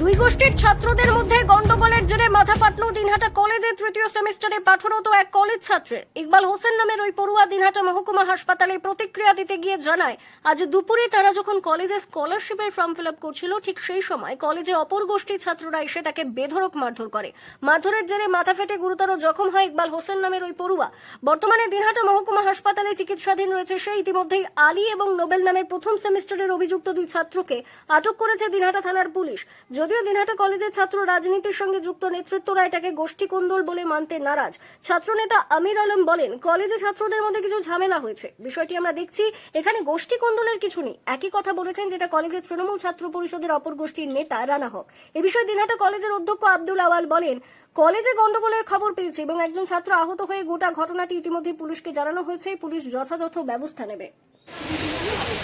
দুই গোষ্ঠীর ছাত্রদের মধ্যে গন্ডগোলের জেরে মাথা পাটল দিনহাটা কলেজে তৃতীয় সেমিস্টারে পাঠরত এক কলেজ ছাত্রের। ইকবাল হোসেন নামের ওই পড়ুয়া দিনহাটা মহকুমা হাসপাতালে প্রতিক্রিয়া দিতে গিয়ে জানায়, আজ দুপুরে তারা যখন কলেজে স্কলারশিপের ফর্ম ফিল আপ করছিল, ঠিক সেই সময় কলেজে অপর গোষ্ঠীর ছাত্ররা এসে তাকে বেধড়ক মারধর করে। মারধরের জেরে মাথা ফেটে গুরুতর জখম হয় ইকবাল হোসেন নামের ওই পড়ুয়া। বর্তমানে দিনহাটা মহকুমা হাসপাতালে চিকিৎসাধীন রয়েছে সে ইতিমধ্যেই আলী এবং নোবেল নামের প্রথম সেমিস্টারের অভিযুক্ত দুই ছাত্রকে আটক করেছে দিনহাটা থানার পুলিশ। যদিও দিনহাটা কলেজের ছাত্র রাজনীতির সঙ্গে যুক্ত নেতৃত্বরা এটাকে গোষ্ঠী কোন্দল বলে মানতে নারাজ ছাত্রনেতা আমির আলম বলেন কলেজে ছাত্রদের মধ্যে কিছু ঝামেলা হয়েছে। বিষয়টি আমরা দেখছি এখানে গোষ্ঠী কোন্দলের কিছু নেই। একই কথা বলেছেন যেটা কলেজের তৃণমূল ছাত্র পরিষদের অপর গোষ্ঠীর নেতা রানা হক। এ বিষয়ে দিনহাটা কলেজের অধ্যক্ষ আব্দুল আওয়াল বলেন কলেজে গন্ডগোলের খবর পেয়েছে এবং একজন ছাত্র আহত হয়ে গোটা ঘটনাটি ইতিমধ্যে পুলিশকে জানানো হয়েছে। পুলিশ যথাযথ ব্যবস্থা নেবে।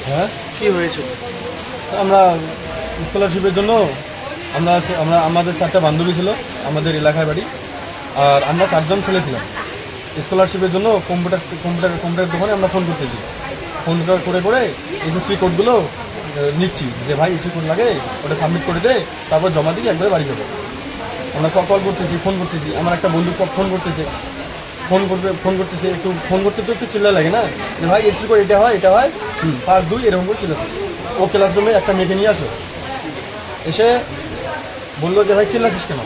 হ্যাঁ? কি হয়েছিল আমরা স্কলারশিপের জন্য আমরা আমরা আমাদের চারটা বান্ধবী ছিল আমাদের এলাকায় বাড়ি আর আমরা চারজন ছেলে ছিলাম। স্কলারশিপের জন্য কম্পিউটার কম্পিউটার কম্পিউটার দোকানে আমরা ফোন করতেছি। ফোন করে করে এসএসপি কোডগুলো নিচ্ছি যে ভাই এসপি কোড লাগে ওটা সাবমিট করে দে তারপর জমা দিয়ে একবারে বাড়ি যাব। আমরা কল করতেছি ফোন করতেছি আমার একটা বন্ধু ফোন করতেছে। ফোন করবে ফোন করতেছে একটু ফোন করতে তো একটু চিল্লা লাগে না? যে ভাই এসপি কোড এটা হয় এটা হয় পাঁচ দুই এরকম করে চিল্লাছে ও ক্লাসরুমে একটা মেয়েকে নিয়ে আসলো। এসে বলল যে, ভাই চিল্লাছিস কেন?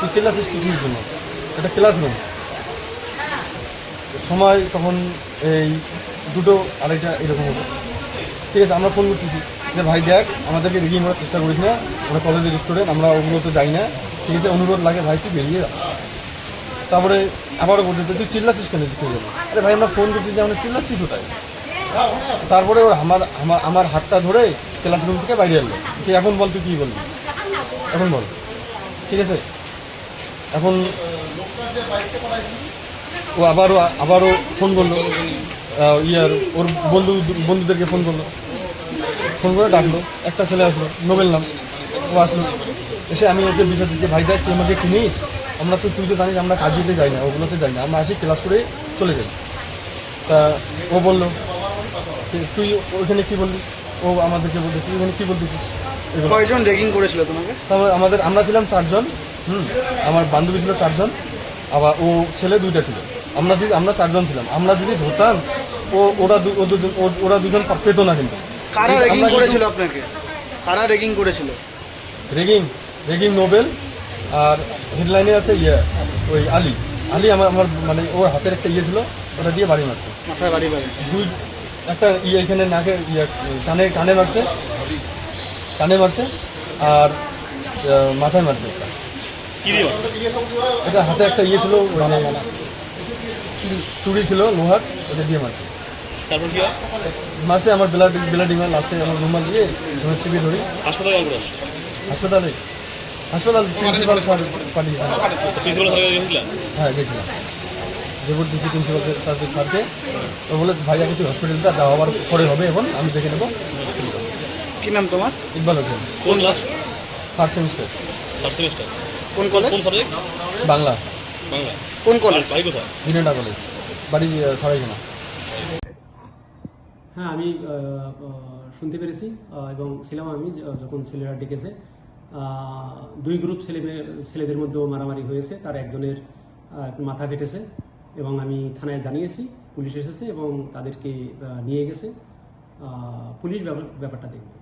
তুই চিল্লাছিস কি, কিসের জন্য? এটা ক্লাসরুম সময় তখন এই দুটো আড়াইটা এরকম হতো। ঠিক আছে, আমরা ফোন করতেছি। যে, ভাই, দেখ, আমাদেরকে রিগিং করার চেষ্টা করিস না। আমরা কলেজের স্টুডেন্ট আমরা ওগুলো তো যাই না। ঠিক আছে, অনুরোধ লাগে, ভাই, তুই বেরিয়ে যা। তারপরে আবারও বলতেছে তুই চিল্লাচ্ছিস কেন? তুই যাব আরে ভাই, আমরা ফোন করছি যে, আমরা চিল্লাচ্ছি কোথায়? তারপরে ওর আমার আমার আমার হাতটা ধরে ক্লাসরুম থেকে বাইরে এলো। যে এখন বল, তুই কী বলবি? এখন বল। ঠিক আছে? এখন, ও আবারও আবারও ফোন করল। ইয়ার, ওর বন্ধু, বন্ধুদেরকে ফোন করল। ফোন করে ডাকলো। একটা ছেলে আসলো, নোবেল নাম। ও আসলো। এসে আমি ওকে বিষয় দিচ্ছি, ভাই দেখ, তুই আমাকে চিনিস? আমরা তো, তুই তো জানিস, আমরা কাজেতে যাই না, ওগুলোতে যাই না। আমরা আসি ক্লাস করে চলে যাই। তা ও বলল, "তুই- ওইখানে কী বললি? ও আমাদেরকে বলতেছি ওখানে কী বলতেছিস? কয়জন রেগিং করেছিল তোমাকে? আমাদের আমরা ছিলাম চারজন হুম আমার বান্ধবী ছিল চারজন আবার ও ছেলে দুইটা ছিল। আমরা যদি আমরা চারজন ছিলাম। আমরা যদি ধরতাম ও ওরা ওরা দুজন পেতো না কিন্তু। কারা রেগিং করেছিল আপনাকে? কারা রেগিং করেছিল? রেগিং রেগিং নোবেল আর হেডলাইনে আছে ইয়ে ওই আলী। আলী আমার আমার মানে ওর হাতের একটা ইয়ে ছিল ওটা দিয়ে বাড়ি মারছে। মাথায় বাড়ি বাড়ি। দুই একটা ইয়ে এখানে নাকে ইয়ে কানে কানে মারছে। কানে মারছে আর মাথায় মারছে একটা। এটা হাতে একটা ইয়ে ছিল ওই চুড়ি- ছিল লোহার ওটা দিয়ে মারছে। তারপর কি হয়? মারছে আমার ব্লাড ব্লাডিং হয় লাস্টে আমার রুমাল দিয়ে রুমাল চিপে ধরি। হাসপাতালে হাসপাতালে। হাসপাতাল প্রিন্সিপাল স্যার পাঠিয়েছেন প্রিন্সিপাল স্যারের কাছে গেছিলেন হ্যাঁ গেছিলাম। রিপোর্ট দিয়েছি প্রিন্সিপাল স্যারকে স্যারকে। তো বলে ভাই আগে তুই হসপিটাল যা যাওয়া আবার পরে হবে এখন আমি দেখে নেব। কি নাম তোমার? ইকবাল হোসেন। কোন class? First semester first semester কোন কলেজ কোন সাবজেক্ট বাংলা। বাংলা। কোন কলেজ বাড়ি কোথায়? দিনেটা কলেজ বাড়ি খড়াইখানা হ্যাঁ আমি শুনতে পেরেছি এবং ছিলাম আমি যখন ছেলেরা ডেকেছে দুই গ্রুপ ছেলে মেয়ে- ছেলেদের মধ্যেও মারামারি হয়েছে তার একজনের মাথা কেটেছে এবং আমি থানায় জানিয়েছি পুলিশ এসেছে এবং তাদেরকে নিয়ে গেছে পুলিশ ব্যাপার- ব্যাপারটা দেখবে।